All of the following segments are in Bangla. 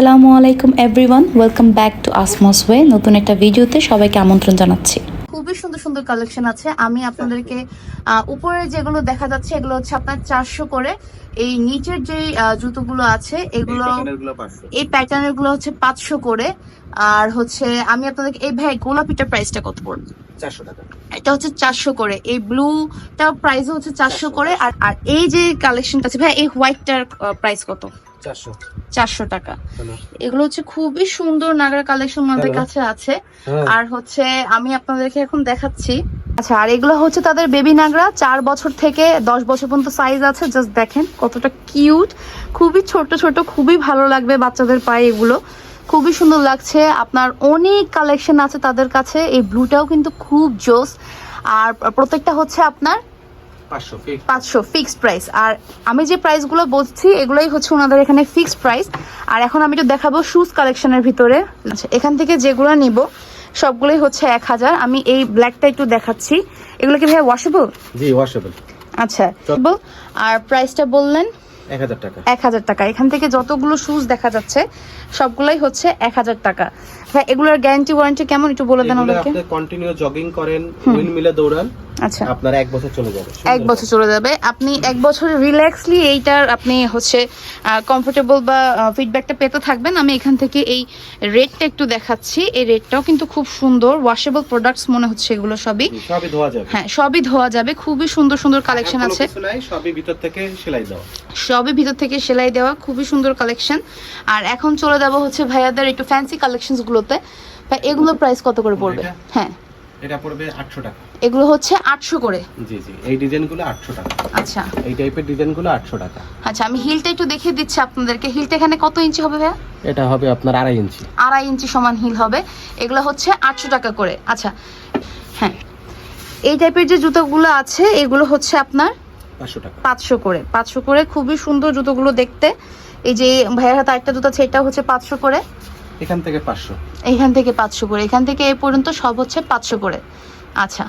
আসসালামু আলাইকুম everyone welcome back to Asma's way নতুন একটা ভিডিওতে সবাইকে আমন্ত্রণ জানাচ্ছি। খুবই সুন্দর সুন্দর কালেকশন আছে। আমি আপনাদেরকে আহ, উপরে যেগুলো দেখা যাচ্ছে এগুলো হচ্ছে আপনার চারশো করে। এই নিচের যে জুতোগুলো আছে এগুলো এই প্যাটার্নেরগুলো হচ্ছে পাঁচশো করে। আর হচ্ছে আমি আপনাদেরকে এই ভাই গোলাপিটার প্রাইসটা কত পড়বে? চারশো টাকা। এটা হচ্ছে চারশো করে। এই ব্লুটা প্রাইস হচ্ছে চারশো করে। আর আর এই যে কালেকশনটা আছে ভাই এই হোয়াইটটার প্রাইস কত? চারশো। টাকা। এগুলো হচ্ছে খুবই সুন্দর নাগরা কালেকশন আমাদের কাছে আছে। হ্যাঁ। আর হচ্ছে আমি আপনাদেরকে এখন দেখাচ্ছি। আচ্ছা আর এগুলো হচ্ছে তাদের বেবি নাগরা। চার বছর থেকে দশ বছর পর্যন্ত সাইজ আছে জাস্ট দেখেন কতটা কিউট খুবই ছোট ছোট খুবই ভালো লাগবে বাচ্চাদের পায়ে এগুলো। খুবই সুন্দর লাগছে। আপনার অনেক কালেকশন আছে তাদের কাছে। এই ব্লুটাও কিন্তু খুব জোস। আর প্রত্যেকটা হচ্ছে আপনার পাঁচশো ফিক্স ফিক্সড প্রাইস আর আমি যে প্রাইসগুলো বলছি এগুলোই হচ্ছে ওনাদের এখানে ফিক্সড প্রাইস আর এখন আমি একটু দেখাবো শুজ কালেকশনের ভিতরে। আচ্ছা এখান থেকে যেগুলো নিব সবগুলোই হচ্ছে এক হাজার। আমি এই ব্ল্যাকটা একটু দেখাচ্ছি। এগুলো কি ভাই ওয়াশেবল জি ওয়াশেবল আচ্ছা আর প্রাইসটা বললেন? এক হাজার টাকা। এখান থেকে যতগুলো শুজ দেখা যাচ্ছে সবগুলোই হচ্ছে এক হাজার টাকা। ভাই এগুলোর গ্যারান্টি ওয়ারেন্টি কেমন একটু বলে দেন ওদেরকে? আপনি কন্টিনিউ জগিং করেন উইন্ড মিলে দৌড়ান আচ্ছা। আপনার এক বছর চলে যাবে। এক বছর চলে যাবে। আপনি এক বছর রিল্যাক্সলি এইটার আপনি হচ্ছে কমফোর্টেবল বা ফিডব্যাকটা পেতে থাকবেন। আমি এখান থেকে এই রেটটা একটু দেখাচ্ছি। এই রেটটাও কিন্তু খুব সুন্দর। ওয়াশেবল প্রোডাক্টস মনে হচ্ছে এগুলো সবই। সবই ধোয়া যাবে। হ্যাঁ সবই ধোয়া যাবে। খুবই সুন্দর সুন্দর কালেকশন আছে। সবই ভিতর থেকে সেলাই দাও সবই ভিতর থেকে সেলাই দেওয়া। খুবই সুন্দর কালেকশন আর এখন চলে যাব হচ্ছে ভাইয়াদের একটু ফ্যান্সি কালেকশনস গুলোতে ভাই এগুলো প্রাইস কত করে পড়বে? হ্যাঁ। এটা পড়বে আটশো টাকা। এগুলো হচ্ছে আটশো করে। জি জি। এই ডিজাইনগুলো আটশো টাকা। আচ্ছা। এই টাইপের ডিজাইনগুলো আটশো টাকা। আচ্ছা আমি হিলটা একটু দেখিয়ে দিচ্ছি আপনাদেরকে। হিলটা এখানে কত ইঞ্চি হবে ভাইয়া? এটা হবে আপনার আড়াই ইঞ্চি। আড়াই ইঞ্চি সমান হিল হবে। এগুলো হচ্ছে আটশো টাকা করে। আচ্ছা। হ্যাঁ। এই টাইপের যে জুতোগুলো আছে এগুলো হচ্ছে আপনার পাঁচশো টাকা। পাঁচশো করে। পাঁচশো করে খুবই সুন্দর জুতোগুলো দেখতে। এই যে ভাইয়ের হাতে একটা জুতো আছে এটা হচ্ছে পাঁচশো করে। এখান থেকে পাঁচশো। এখান থেকে পাঁচশো করে। এখান থেকে এ পর্যন্ত সব হচ্ছে পাঁচশো করে। আচ্ছা।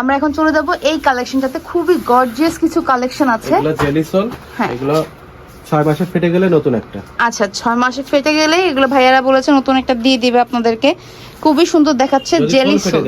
আমরা এখন চলে যাব এই কালেকশনটাতে খুবই গর্জিয়াস কিছু কালেকশন আছে। এগুলো জেলিসোল হ্যাঁ। এগুলো ছয় মাসে ফেটে গেলে নতুন একটা। আচ্ছা ছয় মাসে ফেটে গেলে এগুলো ভাইয়ারা বলেছে নতুন একটা দিয়ে দিবে আপনাদেরকে। খুবই সুন্দর দেখাচ্ছে জেলি সোল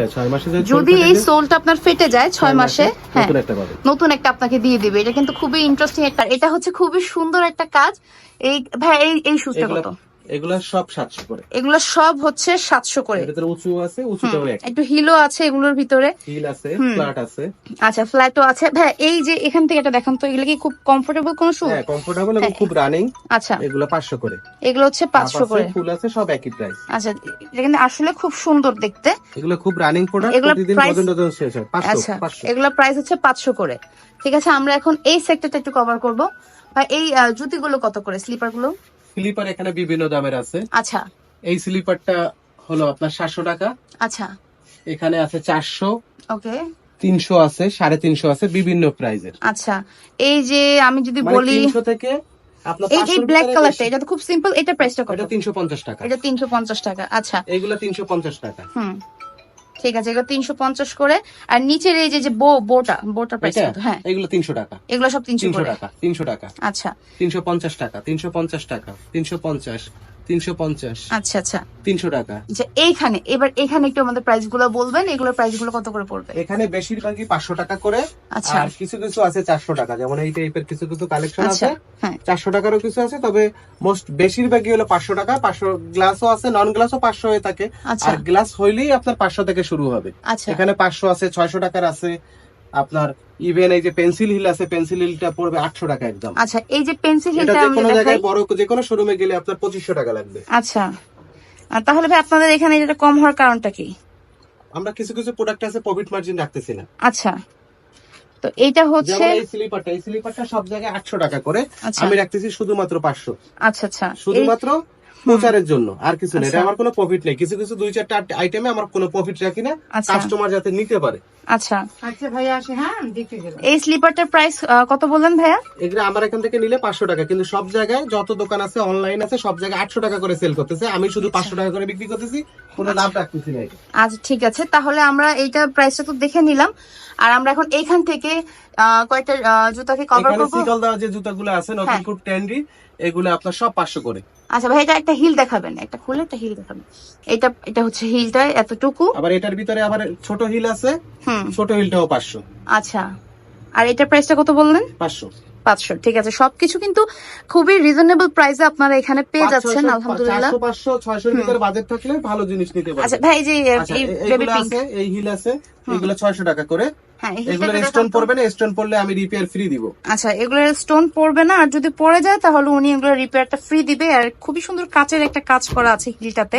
যদি এই সোলটা আপনার ফেটে যায় ছয় মাসে হ্যাঁ। নতুন একটা পাবে। নতুন একটা আপনাকে দিয়ে দিবে। এটা কিন্তু খুবই ইন্টারেস্টিং একটা এটা হচ্ছে খুবই সুন্দর একটা কাজ। এই ভাই এই এই শুজটা কত? এগুলো সব সাতশো করে। এগুলো সব হচ্ছে সাতশো করে। এর উঁচু আছে উঁচুটাও এক। একটু হিলও আছে এগুলোর ভিতরে। হিল আছে হুম। ফ্ল্যাট আছে। আচ্ছা ফ্ল্যাটও আছে। ভাই এই যে এখান থেকে এটা দেখান তো এগুলো কি খুব কমফোর্টেবল কোন শু হ্যাঁ কমফোর্টেবল এবং হ্যাঁ। খুব রানিং আচ্ছা। এগুলো পাঁচশো করে। এগুলো হচ্ছে পাঁচশো করে। ফুল আছে সব একই প্রাইস আচ্ছা এটা কিন্তু আসলে খুব সুন্দর দেখতে। এগুলো খুব রানিং প্রোডাক্ট এগুলো প্রতিদিন price- ডজন ডজন শেষ হয়। আচ্ছা এগুলোর প্রাইস হচ্ছে পাঁচশো করে। ঠিক আছে আমরা এখন এই সেক্টরটা একটু কভার করব। ভাই এই জুতিগুলো কত করে? স্লিপারগুলো? স্লিপার এখানে বিভিন্ন দামের আছে। আচ্ছা। এই স্লিপারটা হলো আপনার সাতশো টাকা। আচ্ছা। এখানে আছে চারশো ওকে। তিনশো আছে সাড়ে তিনশো আছে বিভিন্ন প্রাইজের। আচ্ছা। এই যে আমি যদি মানে বলি তিনশো থেকে আপনার এই এই ব্ল্যাক কালারটা এটা তো খুব সিম্পল এটা প্রাইসটা কত? এটা তিনশো পঞ্চাশ টাকা। এটা তিনশো পঞ্চাশ টাকা আচ্ছা। এইগুলো তিনশো পঞ্চাশ টাকা। হুম। ঠিক আছে এগুলো তিনশো পঞ্চাশ করে। আর নিচের এই যে যে বো বোটা বোটার প্রাইস হ্যাঁ। এগুলো তিনশো টাকা। এগুলো সব তিনশো তিনশো টাকা তিনশো টাকা। আচ্ছা। তিনশো পঞ্চাশ টাকা তিনশো পঞ্চাশ টাকা তিনশো পঞ্চাশ তিনশো পঞ্চাশ। আচ্ছা আচ্ছা। তিনশো টাকা। আচ্ছা এইখানে এবার এখানে একটু আমাদের প্রাইসগুলো বলবেন এগুলোর প্রাইসগুলো কত করে পড়বে? এখানে বেশিরভাগই পাঁচশো টাকা করে আচ্ছা। আর কিছু কিছু আছে চারশো টাকা যেমন এই টাইপের কিছু কিছু কালেকশন আচ্ছা আছে। হ্যাঁ। চারশো টাকারও কিছু আছে তবে মোস্ট বেশিরভাগই হলো পাঁচশো টাকা পাঁচশো গ্লাসও আছে নন গ্লাসও পাঁচশো হয়ে থাকে। আচ্ছা। আর গ্লাস হইলেই আপনার পাঁচশো থেকে শুরু হবে। আচ্ছা। এখানে পাঁচশো আছে ছয়শো টাকার আছে আপনার ইভেন এই যে পেন্সিল হিল আছে পেন্সিল হিলটা পড়বে আটশো টাকা একদম। আচ্ছা এই যে পেন্সিল হিলটা যে আমি কোনো জায়গায় বড় যে কোনো শোরুমে গেলে আপনার পঁচিশশো টাকা লাগবে। আচ্ছা। তাহলে ভাই আপনাদের এখানে এটা কম হওয়ার কারণটা কি? আমরা কিছু কিছু প্রোডাক্ট আছে প্রফিট মার্জিন রাখতেছি না। আচ্ছা। তো এইটা হচ্ছে এই স্লিপারটা এই স্লিপারটা সব জায়গায় আটশো টাকা করে। আচ্ছা। আমি রাখতেছি শুধুমাত্র পাঁচশো। আচ্ছা আচ্ছা। শুধুমাত্র প্রচারের জন্য। আর কিছু না এটা আচ্ছা। আমার কোনো প্রফিট নেই। কিছু কিছু দুই চারটা আইটেমে আমার কোনো প্রফিট রাখি না আচ্ছা। কাস্টমার যাতে নিতে পারে। আচ্ছা। আচ্ছা ভাইয়া আসে হ্যাঁ দেখতে গেলাম। এই স্লিপারটার প্রাইস কত বললেন ভাইয়া? এগুলো আমার এখান থেকে নিলে পাঁচশো টাকা কিন্তু সব জায়গায় যত দোকান আছে অনলাইন আছে সব জায়গায় আটশো টাকা করে সেল করতেছে। আমি শুধু পাঁচশো টাকা করে বিক্রি করতেছি কোনো লাভ রাখতেছি না আচ্ছা ঠিক আছে। তাহলে আমরা এইটা প্রাইসটা তো দেখে নিলাম। আর আমরা এখন এইখান থেকে আহ, কয়েকটা জুতাকে কভার করব? সিকল দেওয়া যে জুতাগুলো আছে নতুন হ্যাঁ। খুব ট্রেন্ডি এগুলো আপনার সব পাঁচশো করে। আচ্ছা ভাই এটা একটা হিল দেখাবেন একটা খুলে একটা হিল দেখাবেন। এটা এটা হচ্ছে হিলটা এতটুকু। আবার এটার ভিতরে আবার ছোট হিল আছে হুম। ছোট হিলটাও পাঁচশো। আচ্ছা। আর এটার প্রাইসটা কত বললেন? পাঁচশো। পাঁচশো ঠিক আছে। সবকিছু কিন্তু খুবই রিজনেবল প্রাইসে আপনারা এখানে পেয়ে যাচ্ছেন আলহামদুলিল্লাহ। পাঁচশো ছয়শোর ভিতরে বাজেট থাকলে ভালো জিনিস নিতে আচ্ছা পারবে ভাই যে আচ্ছা, এই বেবি পিঙ্ক আছে এই হিল আছে এগুলো ছয়শো টাকা করে। হ্যাঁ এই এগুলো হিলটা স্টোন পড়বে না স্টোন পড়লে আমি রিপেয়ার ফ্রি দিব। আচ্ছা এগুলোর স্টোন পড়বে না আর যদি পড়ে যায় তাহলে উনি এগুলো রিপেয়ারটা ফ্রি দিবে আর খুবই সুন্দর কাচের একটা কাজ করা আছে হিলটাতে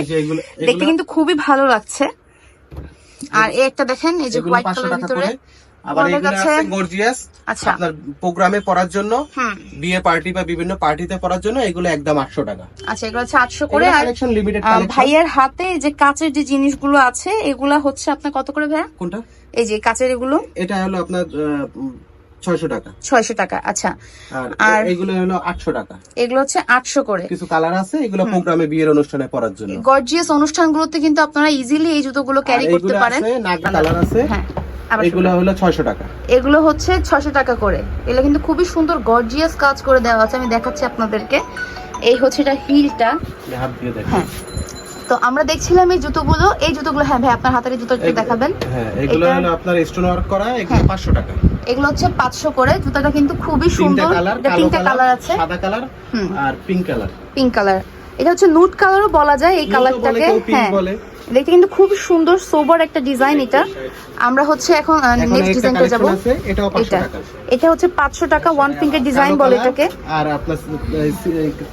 দেখতে কিন্তু খুবই ভালো লাগছে। আর এই একটা দেখেন এই যে হোয়াইট পাঁচশো কালার ভিতরে। আবার আমাদের এগুলো কাছে- আছে গর্জিয়াস আচ্ছা। আপনার প্রোগ্রামে পড়ার জন্য হুম। বিয়ে পার্টি বা বিভিন্ন পার্টিতে পড়ার জন্য এগুলো একদম আটশো টাকা। আচ্ছা এগুলো হচ্ছে আটশো করে। আর কালেকশন লিমিটেড ভাইয়ের হাতে যে কাচের যে জিনিসগুলো আছে এগুলা হচ্ছে আপনার কত করে ভাইয়া? কোনটা? এই যে কাচের এগুলো? এটা হলো আপনার ছয়শো টাকা। ছয়শো টাকা আচ্ছা। আর এগুলো হলো আটশো টাকা। এগুলো হচ্ছে আটশো করে। কিছু কালার আছে এগুলো প্রোগ্রামে বিয়ের অনুষ্ঠানে পড়ার জন্য। গর্জিয়াস অনুষ্ঠানগুলোতে কিন্তু আপনারা ইজিলি এই জুতোগুলো ক্যারি করতে পারেন। নাগা কালার আছে। হ্যাঁ। এগুলো হলো ছয়শো টাকা। এগুলো হচ্ছে ছশো টাকা করে। এগুলো কিন্তু খুবই সুন্দর গর্জিয়াস কাজ করে দেওয়া আছে। আমি দেখাচ্ছি আপনাদেরকে। এই হচ্ছে এটা হিলটা। হাত দিয়ে দেখেন। হ্যাঁ। তো আমরা দেখছিলাম এই জুতোগুলো। এই জুতোগুলো হ্যাঁ ভাই আপনার হাতের এই জুতো একটু দেখাবেন। হ্যাঁ এগুলো হলো আপনার স্টোন ওয়ার্ক করা এগুলো হ্যাঁ। পাঁচশো টাকা। এগুলো হচ্ছে পাঁচশো করে। জুতাটা কিন্তু খুবই সুন্দর। এটা তিনটা কালার কালার আছে। সাদা কালার। আর পিঙ্ক কালার পিঙ্ক কালার এটা হচ্ছে নুট কালারও বলা যায়। এই কালারটাকে হ্যাঁ। দেখতে কিন্তু খুব সুন্দর সোবার একটা ডিজাইন এটা। আমরা হচ্ছে এখন নেক্সট একটা ডিজাইনটা যাব। এটা। এটা হচ্ছে পাঁচশো টাকা ওয়ান পিঙ্কের ডিজাইন বলে এটাকে। আর আপনার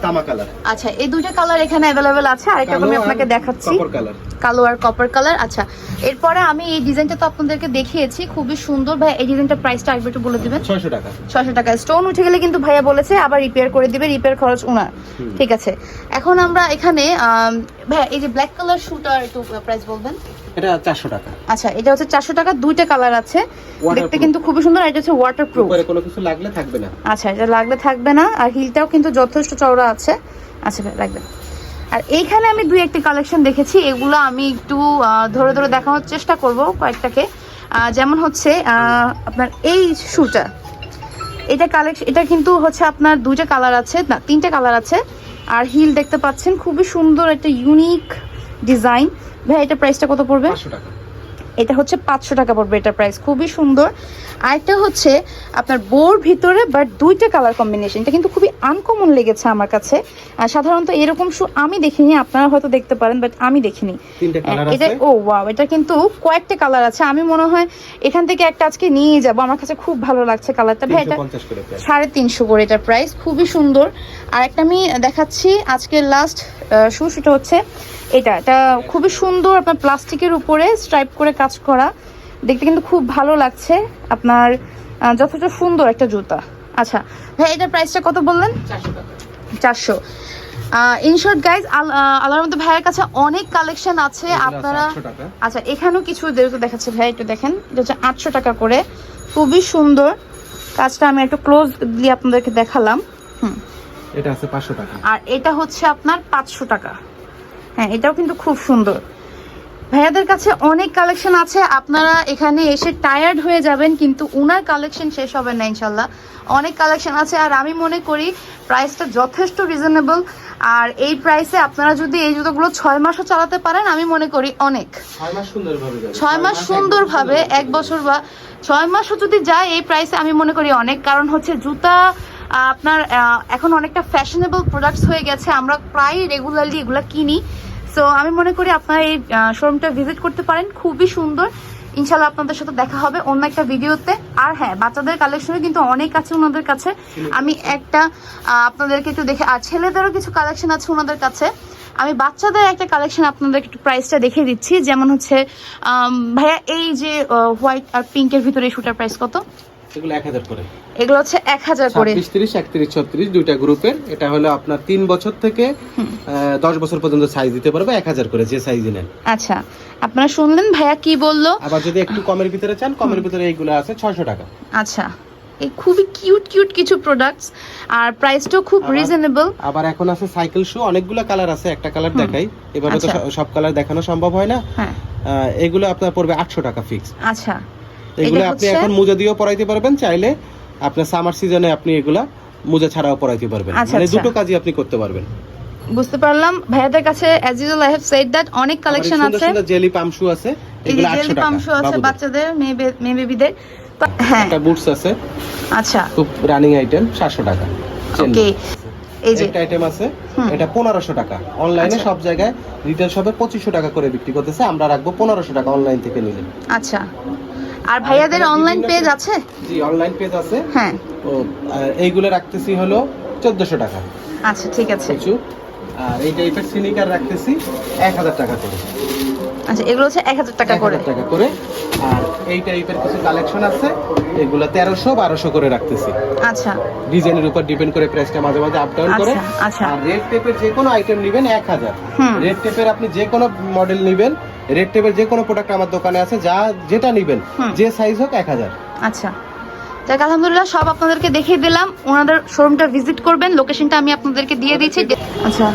তামা কালার আচ্ছা এই দুইটা কালার এখানে अवेलेबल আছে আর এটা আমি আপনাকে দেখাচ্ছি। কালার কালো আর কপার কালার আচ্ছা এরপরে আমি এই ডিজাইনটা তো আপনাদেরকে দেখিয়েছি খুবই সুন্দর। ভাই এই ডিজাইনটার প্রাইসটা আরেকবার একটু বলে দিবেন? ছয়শো টাকা। ছশো টাকা। স্টোন উঠে গেলে কিন্তু ভাইয়া বলেছে আবার রিপেয়ার করে দিবে রিপেয়ার খরচ ওনার ঠিক আছে। এখন আমরা এখানে ভাইয়া এই যে ব্ল্যাক কালার শুটার একটু প্রাইস বলবেন? এটা চারশো টাকা। আচ্ছা এটা হচ্ছে চারশো টাকা দুইটা কালার আছে। দেখতে কিন্তু খুবই সুন্দর এটা হচ্ছে ওয়াটার প্রুফ উপরে কোনো কিছু লাগলে থাকবে না। আচ্ছা এটা লাগলে থাকবে না আর হিলটাও কিন্তু যথেষ্ট চওড়া আছে। আচ্ছা লাগবে আর এইখানে আমি দুই একটি কালেকশন দেখেছি, এগুলো আমি একটু ধরে ধরে দেখানোর চেষ্টা করব কয়েকটাকে। যেমন হচ্ছে আপনার এই শুটা এটা কালেকশন এটা কিন্তু হচ্ছে আপনার দুইটা কালার আছে, না, তিনটে কালার আছে। আর হিল দেখতে পাচ্ছেন, খুবই সুন্দর একটা ইউনিক ডিজাইন ভাই, এটা প্রাইসটা কত পড়বে? টাকা। এটা হচ্ছে পাঁচশো টাকা পড়বে এটা প্রাইস খুবই সুন্দর। আরেকটা হচ্ছে আপনার বোর ভিতরে বাট দুইটা কালার কম্বিনেশন এটা কিন্তু খুবই আনকমন লেগেছে আমার কাছে। আর সাধারণত এরকম শু আমি দেখিনি আপনারা হয়তো দেখতে পারেন বাট আমি দেখিনি। এটা ও ওয়াও এটা কিন্তু কয়েকটা কালার আছে। আমি মনে হয় এখান থেকে একটা আজকে নিয়ে যাব আমার কাছে খুব ভালো লাগছে কালারটা ভাই এটা 350 করে price। সাড়ে তিনশো করে এটার প্রাইস খুবই সুন্দর। আর একটা আমি দেখাচ্ছি আজকের লাস্ট শু সেটা হচ্ছে এটা এটা খুবই সুন্দর আপনার প্লাস্টিকের উপরে স্ট্রাইপ করে কাজ করা। দেখতে কিন্তু খুব ভালো লাগছে আপনার যথেষ্ট সুন্দর একটা জুতা। আচ্ছা ভাই এটার প্রাইসটা কত বললেন? চারশো ইনশর্ট গাইজ আল্লাহর মধ্যে ভাইয়ের কাছে অনেক কালেকশন আছে। আপনারা আচ্ছা এখানেও কিছু যেহেতু দেখাচ্ছে। ভাই একটু দেখেন। এটা হচ্ছে আটশো টাকা করে। খুবই সুন্দর। কাজটা আমি একটু ক্লোজ দিয়ে আপনাদেরকে দেখালাম। হুম। এটা আছে পাঁচশো টাকা। আর এটা হচ্ছে আপনার পাঁচশো টাকা। হ্যাঁ এটাও কিন্তু খুব সুন্দর। ভাইয়াদের কাছে অনেক কালেকশন আছে আপনারা এখানে এসে টায়ার্ড হয়ে যাবেন কিন্তু উনার কালেকশন শেষ হবে না ইনশাল্লাহ। অনেক কালেকশন আছে আর আমি মনে করি প্রাইসটা যথেষ্ট রিজনেবল আর এই প্রাইসে আপনারা যদি এই জুতোগুলো ছয় মাসও চালাতে পারেন আমি মনে করি অনেক। ছয় মাস সুন্দরভাবে এক বছর বা ছয় মাসও যদি যায় এই প্রাইসে আমি মনে করি অনেক। কারণ হচ্ছে জুতা আপনার এখন অনেকটা ফ্যাশনেবল প্রোডাক্টস হয়ে গেছে। আমরা প্রায় রেগুলারলি এগুলো কিনি। সো আমি মনে করি আপনারা এই শোরুমটা ভিজিট করতে পারেন। খুবই সুন্দর। ইনশাল্লাহ আপনাদের সাথে দেখা হবে অন্য একটা ভিডিওতে আর হ্যাঁ বাচ্চাদের কালেকশনে কিন্তু অনেক আছে ওনাদের কাছে। আমি একটা আপনাদেরকে একটু দেখে, আর ছেলেদেরও কিছু কালেকশন আছে ওনাদের কাছে। আমি বাচ্চাদের একটা কালেকশন আপনাদের একটু প্রাইসটা দেখিয়ে দিচ্ছি। যেমন হচ্ছে ভাইয়া, এই যে হোয়াইট আর পিঙ্কের ভিতরে শুটার প্রাইস কত? এগুলো এক হাজার করে। এগুলো হচ্ছে এক হাজার করে। ছাব্বিশ তিরিশ একত্রিশ ছত্রিশ দুইটা গ্রুপের। এটা হলো আপনার তিন বছর থেকে আহ, দশ বছর পর্যন্ত সাইজ দিতে পারবে এক হাজার করে যে সাইজ নেন। আচ্ছা আপনারা শুনলেন ভাইয়া কি বলল? আবার যদি একটু কমের ভিতরে চান কমের ভিতরে এইগুলো আছে ছয়শো টাকা। আচ্ছা এই খুবই কিউট কিউট কিছু প্রোডাক্টস আর প্রাইসটাও খুব রিজনেবল আবার এখন আছে সাইকেল শু অনেকগুলো কালার আছে একটা কালার দেখাই। এভাবে তো আচ্ছা। সব- কালার দেখানো সম্ভব হয় না। হ্যাঁ। এগুলো আপনার পড়বে আটশো টাকা ফিক্স আচ্ছা। এগুলো আপনি এখন মোজা দিয়েও পরাইতে পারবেন চাইলে আপনার সামার সিজনে আপনি এগুলা মোজা ছাড়াও পরাইতে পারবেন। আচ্ছা, মানে আচ্ছা। দুটো কাজই আপনি করতে পারবেন। বুঝতে পারলাম। ভাইয়াদের কাছে as usual I have said that অনেক কালেকশন আছে। সুন্দর জেলি পাম শু আছে এগুলো যে আটশো জেল টাকা পামশু আছে বাচ্চাদের মেয়ে বেবিদের হ্যাঁ। একটা বুটস আছে। আচ্ছা। খুব রানিং আইটেম সাতশো টাকা। ওকে এই যে একটা আইটেম আছে এটা পনেরোশো টাকা। অনলাইনে আচ্ছা। সব জায়গায় রিটেল শপে পঁচিশশো টাকা করে বিক্রি করতেছে আমরা রাখব পনেরোশো টাকা অনলাইন থেকে নিলে। আচ্ছা। আর ভাইয়াদের অনলাইন পেজ আছে? জি অনলাইন পেজ আছে। হ্যাঁ। তো এইগুলো রাখতেছি হলো চোদ্দশো টাকা। আচ্ছা ঠিক আছে। কিছু। আর এই টাইপের সিনিকার রাখতেছি এক হাজার টাকা করে। আচ্ছা এগুলো হচ্ছে এক হাজার টাকা করে। টাকা করে। আর এই টাইপের কিছু কালেকশন আছে এগুলো তেরোশো বারোশো করে রাখতেছি। আচ্ছা। ডিজাইনের উপর ডিপেন্ড করে প্রাইসটা মাঝে মাঝে আপ ডাউন করে। আচ্ছা, আচ্ছা। আর রেড টেপের যে কোনো আইটেম নেবেন এক হাজার হুম। রেড টেপের আপনি যে কোনো মডেল নেবেন রেড টেবিল যে কোনো প্রোডাক্ট আমার দোকানে আছে যা যেটা নেবেন যে সাইজ হোক এক হাজার। আচ্ছা। যাক আলহামদুলিল্লাহ সব আপনাদেরকে দেখিয়ে দিলাম। ওনাদের শোরুমটা ভিজিট করবেন লোকেশনটা আমি আপনাদেরকে দিয়ে দিচ্ছি। আচ্ছা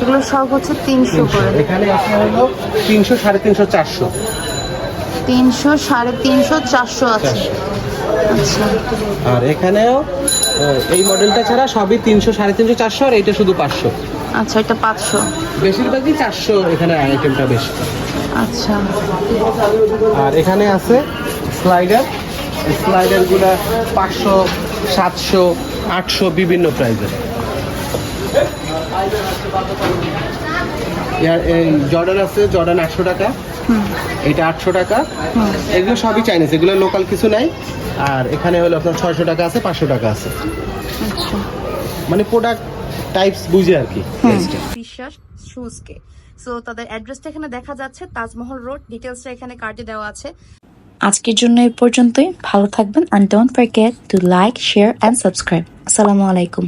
এগুলো সব হচ্ছে তিনশো করে। এখানে আছে হলো তিনশো সাড়ে তিনশো চারশো। তিনশো সাড়ে তিনশো চারশো আছে। আচ্ছা। আর এখানেও এই মডেলটা ছাড়া সবই তিনশো সাড়ে তিনশো চারশো আর এইটা শুধু পাঁচশো। আচ্ছা এটা পাঁচশো। বেশিরভাগই চারশো এখানে আইটেমটা বেশি। আচ্ছা। আর এখানে আছে স্লাইডার স্লাইডারগুলা পাঁচশো সাতশো আটশো বিভিন্ন প্রাইজের জর্ডান আছে জর্ডান একশো টাকা। এটা আটশো টাকা। হুম এগুলো সবই চাইনিজ এগুলো লোকাল কিছু নাই। আর এখানে হলো আপনার ছয়শো টাকা আছে পাঁচশো টাকা আছে। আচ্ছা। মানে প্রোডাক্ট টাইপস বুঝে আর কি। বিশ্বাস শুজকে সো তাদের অ্যাড্রেসটা এখানে দেখা যাচ্ছে তাজমহল রোড ডিটেলসটা এখানে কার্ডে দেওয়া আছে। আজকের জন্য এই পর্যন্তই। ভালো থাকবেন। And don't forget to like share and subscribe আসসালামু আলাইকুম।